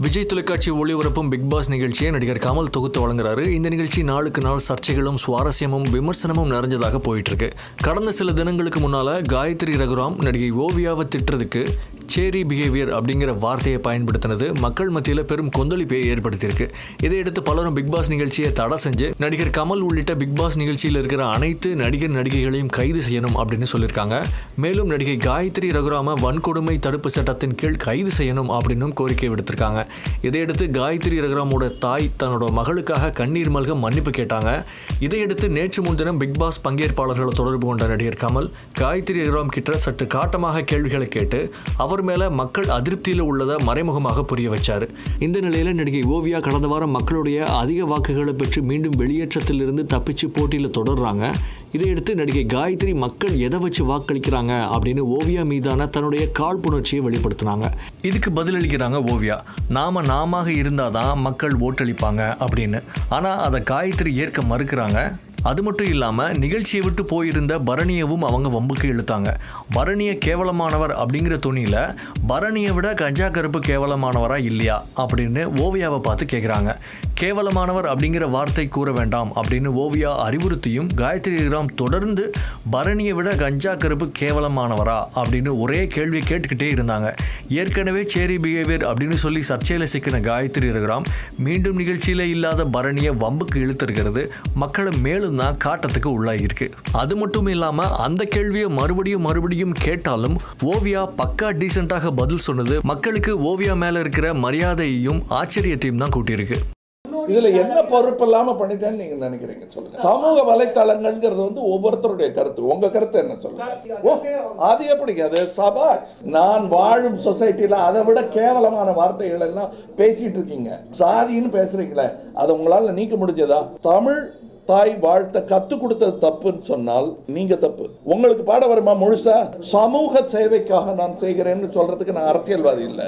விஜய் தொலைக்காட்சி ஒளிபரப்பும் big pass நிகழ்ச்சியை நடிகர் கமல் தொகுத்து வழங்குறாரு. இந்த நிகழ்ச்சி நாளுக்கு நாள் சர்ச்சைகளும் சுவாரஸ்யமும் விமர்சனமும் நிறைஞ்சதாக போயிட்டு இருக்கு. கடந்த சில தினங்களுக்கு முன்னால காயத்ரி ரகுராம் நடிகை ஓவியாவை திட்டுறதுக்கு சேரி பிஹேவியர் அப்படிங்கிற வார்த்தையை பயன்படுத்தினது மக்கள் மத்தியில் பெரும் கொந்தளிப்பை ஏற்படுத்தியிருக்கு. இதையடுத்து பலரும் பிக் பாஸ் நிகழ்ச்சியை தடை செஞ்சு நடிகர் கமல் உள்ளிட்ட பிக் பாஸ் நிகழ்ச்சியில் இருக்கிற அனைத்து நடிகர் நடிகைகளையும் கைது செய்யணும் அப்படின்னு சொல்லியிருக்காங்க. மேலும் நடிகை காயத்ரி ரகுராம வன்கொடுமை தடுப்பு சட்டத்தின் கீழ் கைது செய்யணும் அப்படின்னும் கோரிக்கை விடுத்திருக்காங்க. இதையடுத்து காயத்ரி ரகுராமோட தாய் தன்னோட மகளுக்காக கண்ணீர் மல்க மன்னிப்பு கேட்டாங்க. இதையடுத்து நேற்று முன்தினம் பிக் பாஸ் பங்கேற்பாளர்களை தொடர்பு கொண்ட நடிகர் கமல் காயத்ரி ரகுராம் கிட்ட சற்று காட்டமாக கேள்விகளை கேட்டு அவர் மேல மக்கள் அதிருப்தியில் உள்ளதை மறைமுகமாக புரிய வச்சார். இந்த நிலையில நடிகை ஓவியா கடந்த வாரம் மக்களுடைய அதிக வாக்குகளை பெற்று மீண்டும் வெளியேற்றத்திலிருந்து தப்பிச்சு போட்டியில் தொடர்றாங்க. இதையடுத்து நடிகை காயத்ரி மக்கள் எதை வச்சு வாக்களிக்கிறாங்க அப்படின்னு ஓவியா மீதான தன்னுடைய காழ்ப்புணர்ச்சியை வெளிப்படுத்தினாங்க. இதுக்கு பதிலளிக்கிறாங்க ஓவியா நாம நாம இருந்தாதான் மக்கள் ஓட்டளிப்பாங்க அப்படின்னு. ஆனா அதை காயத்ரி ஏற்க மறுக்கிறாங்க. அது மட்டும் இல்லாமல் நிகழ்ச்சியை விட்டு போயிருந்த பரணியவும் அவங்க வம்புக்கு இழுத்தாங்க. பரணிய கேவலமானவர் அப்படிங்கிற துணியில் பரணியை விட கஞ்சா கருப்பு கேவலமானவரா இல்லையா அப்படின்னு ஓவியாவை பார்த்து கேட்குறாங்க கேவலமானவர் அப்படிங்கிற வார்த்தை கூற வேண்டாம் அப்படின்னு ஓவியா அறிவுறுத்தியும் காயத்ரி ராம் தொடர்ந்து பரணியை விட கஞ்சா கருப்பு கேவலமானவரா அப்படின்னு ஒரே கேள்வி கேட்டுக்கிட்டே இருந்தாங்க. ஏற்கனவே சேரி பிஹேவியர் அப்படின்னு சொல்லி சர்ச்சையில் சிக்கின காயத்ரி ரகுராம் மீண்டும் நிகழ்ச்சியில் இல்லாத பரணியை வம்புக்கு இழுத்திருக்கிறது. மக்களை மேலும் தான் காட்டத்துக்கு உள்ளாகியிருக்கு அது மட்டும் இல்லாமல் அந்த கேள்வியை மறுபடியும் மறுபடியும் கேட்டாலும் ஓவியா பக்கா டீசெண்டாக பதில் சொன்னது மக்களுக்கு ஓவியா மேலே இருக்கிற மரியாதையையும் ஆச்சரியத்தையும் தான் கூட்டியிருக்கு. இதுல என்ன பொறுப்பு இல்லாம பண்ணிட்டேன்னு நீங்க நினைக்கிறீங்க? சொல்லுங்க. சமூக வலைத்தளங்கள்ங்கிறது வந்து ஒவ்வொருத்தருடைய கருத்து. உங்க கருத்து என்ன சொல்லுங்க? ஓ அது எப்படிங்க அது சபா நான் வாழும் சொசைட்டில அதை விட கேவலமான வார்த்தைகள் எல்லாம் பேசிட்டு இருக்கீங்க. சாதின்னு பேசுறீங்களே அதை உங்களால நீக்க முடிஞ்சதா? தமிழ் தாய் வாழ்த்த கத்து கொடுத்தது தப்புன்னு சொன்னால் நீங்க தப்பு. உங்களுக்கு பாட வருமா முழுசா? சமூக சேவைக்காக நான் செய்கிறேன்னு சொல்றதுக்கு நான் அரசியல்வாதி இல்லை.